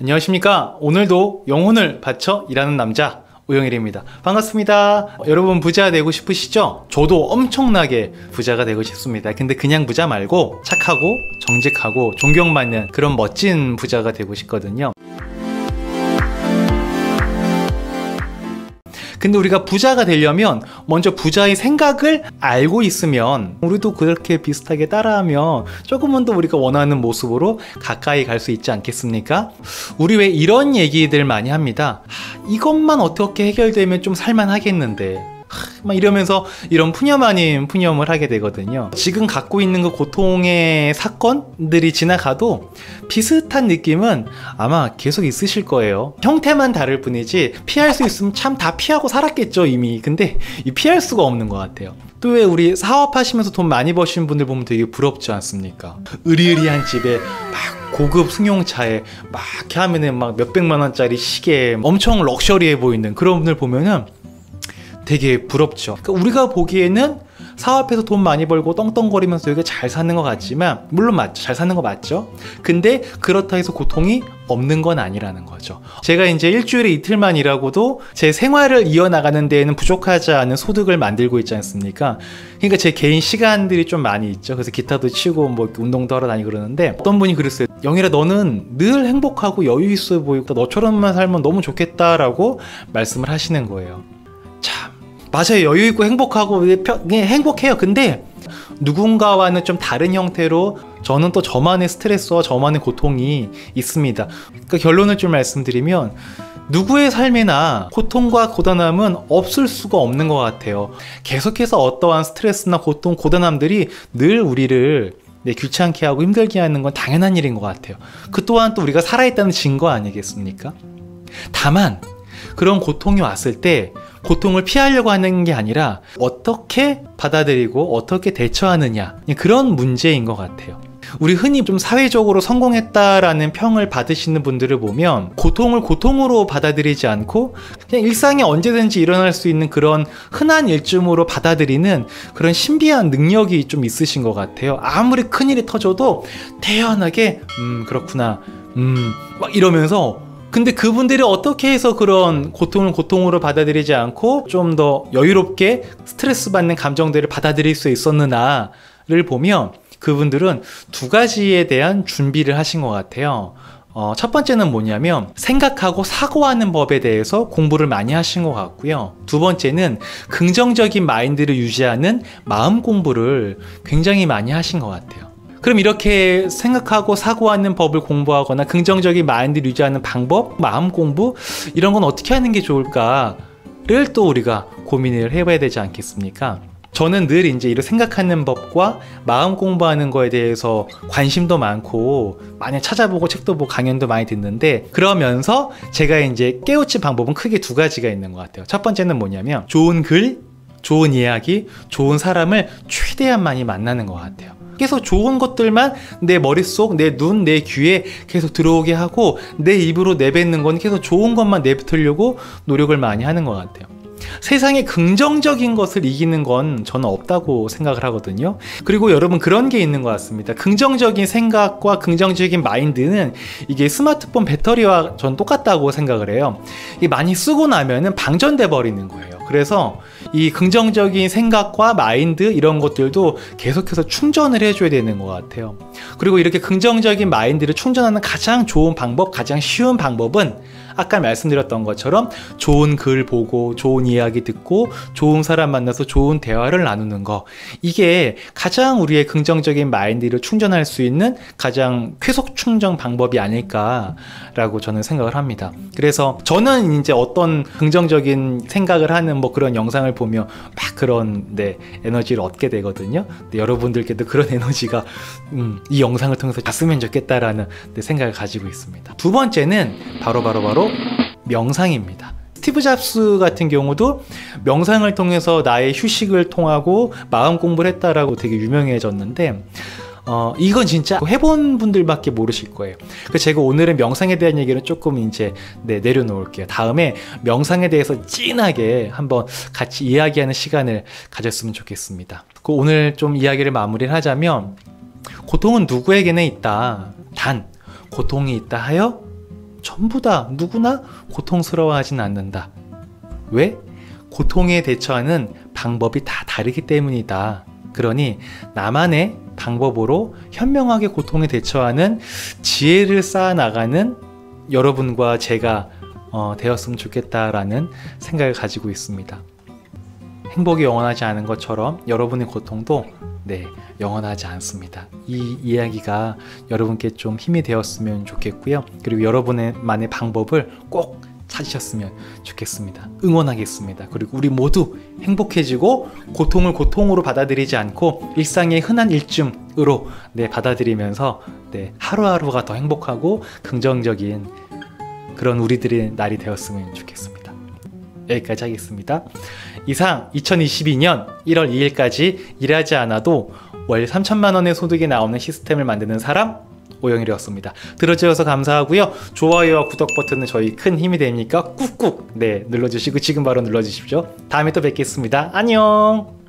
안녕하십니까. 오늘도 영혼을 바쳐 일하는 남자 우영일입니다. 반갑습니다. 여러분 부자 되고 싶으시죠? 저도 엄청나게 부자가 되고 싶습니다. 근데 그냥 부자 말고 착하고 정직하고 존경받는 그런 멋진 부자가 되고 싶거든요. 근데 우리가 부자가 되려면 먼저 부자의 생각을 알고 있으면 우리도 그렇게 비슷하게 따라하면 조금은 더 우리가 원하는 모습으로 가까이 갈 수 있지 않겠습니까? 우리 왜 이런 얘기들 많이 합니다. 이것만 어떻게 해결되면 좀 살만하겠는데 막 이러면서 이런 푸념 아닌 푸념을 하게 되거든요. 지금 갖고 있는 그 고통의 사건들이 지나가도 비슷한 느낌은 아마 계속 있으실 거예요. 형태만 다를 뿐이지 피할 수 있으면 참 다 피하고 살았겠죠 이미. 근데 이 피할 수가 없는 것 같아요. 또 왜 우리 사업하시면서 돈 많이 버시는 분들 보면 되게 부럽지 않습니까? 의리의리한 집에 막 고급 승용차에 막 이렇게 하면은 막 몇백만 원짜리 시계 엄청 럭셔리해 보이는 그런 분들 보면은 되게 부럽죠. 그러니까 우리가 보기에는 사업해서 돈 많이 벌고 떵떵거리면서 여기 잘 사는 것 같지만 물론 맞죠. 잘 사는 거 맞죠. 근데 그렇다 해서 고통이 없는 건 아니라는 거죠. 제가 이제 일주일에 이틀만 일하고도 제 생활을 이어나가는 데에는 부족하지 않은 소득을 만들고 있지 않습니까? 그러니까 제 개인 시간들이 좀 많이 있죠. 그래서 기타도 치고 뭐 운동도 하러 다니고 그러는데 어떤 분이 그랬어요. 영일아 너는 늘 행복하고 여유 있어 보이고 너처럼만 살면 너무 좋겠다라고 말씀을 하시는 거예요. 참 맞아요. 여유 있고 행복하고 행복해요. 근데 누군가와는 좀 다른 형태로 저는 또 저만의 스트레스와 저만의 고통이 있습니다. 그러니까 결론을 좀 말씀드리면 누구의 삶에나 고통과 고단함은 없을 수가 없는 것 같아요. 계속해서 어떠한 스트레스나 고통, 고단함들이 늘 우리를 네, 귀찮게 하고 힘들게 하는 건 당연한 일인 것 같아요. 그 또한 또 우리가 살아있다는 증거 아니겠습니까? 다만 그런 고통이 왔을 때 고통을 피하려고 하는 게 아니라 어떻게 받아들이고 어떻게 대처하느냐 그런 문제인 것 같아요. 우리 흔히 좀 사회적으로 성공했다라는 평을 받으시는 분들을 보면 고통을 고통으로 받아들이지 않고 그냥 일상에 언제든지 일어날 수 있는 그런 흔한 일쯤으로 받아들이는 그런 신비한 능력이 좀 있으신 것 같아요. 아무리 큰 일이 터져도 태연하게 음 그렇구나 음 막 이러면서 근데 그분들이 어떻게 해서 그런 고통을 고통으로 받아들이지 않고 좀 더 여유롭게 스트레스 받는 감정들을 받아들일 수 있었느냐를 보면 그분들은 두 가지에 대한 준비를 하신 것 같아요. 어, 첫 번째는 뭐냐면 생각하고 사고하는 법에 대해서 공부를 많이 하신 것 같고요. 두 번째는 긍정적인 마인드를 유지하는 마음 공부를 굉장히 많이 하신 것 같아요. 그럼 이렇게 생각하고 사고하는 법을 공부하거나 긍정적인 마인드를 유지하는 방법, 마음 공부 이런 건 어떻게 하는 게 좋을까를 또 우리가 고민을 해봐야 되지 않겠습니까? 저는 늘 이제 이런 생각하는 법과 마음 공부하는 거에 대해서 관심도 많고 많이 찾아보고 책도 보고 강연도 많이 듣는데 그러면서 제가 이제 깨우친 방법은 크게 두 가지가 있는 것 같아요. 첫 번째는 뭐냐면 좋은 글, 좋은 이야기, 좋은 사람을 최대한 많이 만나는 것 같아요. 계속 좋은 것들만 내 머릿속, 내 눈, 내 귀에 계속 들어오게 하고 내 입으로 내뱉는 건 계속 좋은 것만 내뱉으려고 노력을 많이 하는 것 같아요. 세상에 긍정적인 것을 이기는 건 저는 없다고 생각을 하거든요. 그리고 여러분 그런 게 있는 것 같습니다. 긍정적인 생각과 긍정적인 마인드는 이게 스마트폰 배터리와 전 똑같다고 생각을 해요. 이게 많이 쓰고 나면은 방전돼 버리는 거예요. 그래서 이 긍정적인 생각과 마인드 이런 것들도 계속해서 충전을 해줘야 되는 것 같아요. 그리고 이렇게 긍정적인 마인드를 충전하는 가장 좋은 방법, 가장 쉬운 방법은 아까 말씀드렸던 것처럼 좋은 글 보고 좋은 이야기 듣고 좋은 사람 만나서 좋은 대화를 나누는 거 이게 가장 우리의 긍정적인 마인드를 충전할 수 있는 가장 쾌속 충전 방법이 아닐까라고 저는 생각을 합니다. 그래서 저는 이제 어떤 긍정적인 생각을 하는 뭐 그런 영상을 보며 막 그런 네, 에너지를 얻게 되거든요. 여러분들께도 그런 에너지가 음, 이 영상을 통해서 갔으면 좋겠다라는 네, 생각을 가지고 있습니다. 두 번째는 바로 바로 바로 명상입니다. 스티브 잡스 같은 경우도 명상을 통해서 나의 휴식을 통하고 마음 공부를 했다라고 되게 유명해졌는데 어, 이건 진짜 해본 분들밖에 모르실 거예요. 그래서 제가 오늘은 명상에 대한 얘기를 조금 이제 네, 내려놓을게요. 다음에 명상에 대해서 진하게 한번 같이 이야기하는 시간을 가졌으면 좋겠습니다. 그 오늘 좀 이야기를 마무리를 하자면 고통은 누구에게나 있다. 단 고통이 있다 하여 전부 다 누구나 고통스러워하진 않는다. 왜? 고통에 대처하는 방법이 다 다르기 때문이다. 그러니 나만의 방법으로 현명하게 고통에 대처하는 지혜를 쌓아 나가는 여러분과 제가 어, 되었으면 좋겠다라는 생각을 가지고 있습니다. 행복이 영원하지 않은 것처럼 여러분의 고통도 네, 영원하지 않습니다. 이 이야기가 여러분께 좀 힘이 되었으면 좋겠고요. 그리고 여러분의만의 방법을 꼭 찾으셨으면 좋겠습니다. 응원하겠습니다. 그리고 우리 모두 행복해지고 고통을 고통으로 받아들이지 않고 일상의 흔한 일쯤으로 네, 받아들이면서 네, 하루하루가 더 행복하고 긍정적인 그런 우리들의 날이 되었으면 좋겠습니다. 여기까지 하겠습니다. 이상 2022년 1월 2일까지 일하지 않아도 월 3천만 원의 소득이 나오는 시스템을 만드는 사람 오영일이었습니다. 들어주셔서 감사하고요. 좋아요와 구독 버튼은 저희 큰 힘이 되니까 꾹꾹 네 눌러주시고 지금 바로 눌러주십시오. 다음에 또 뵙겠습니다. 안녕.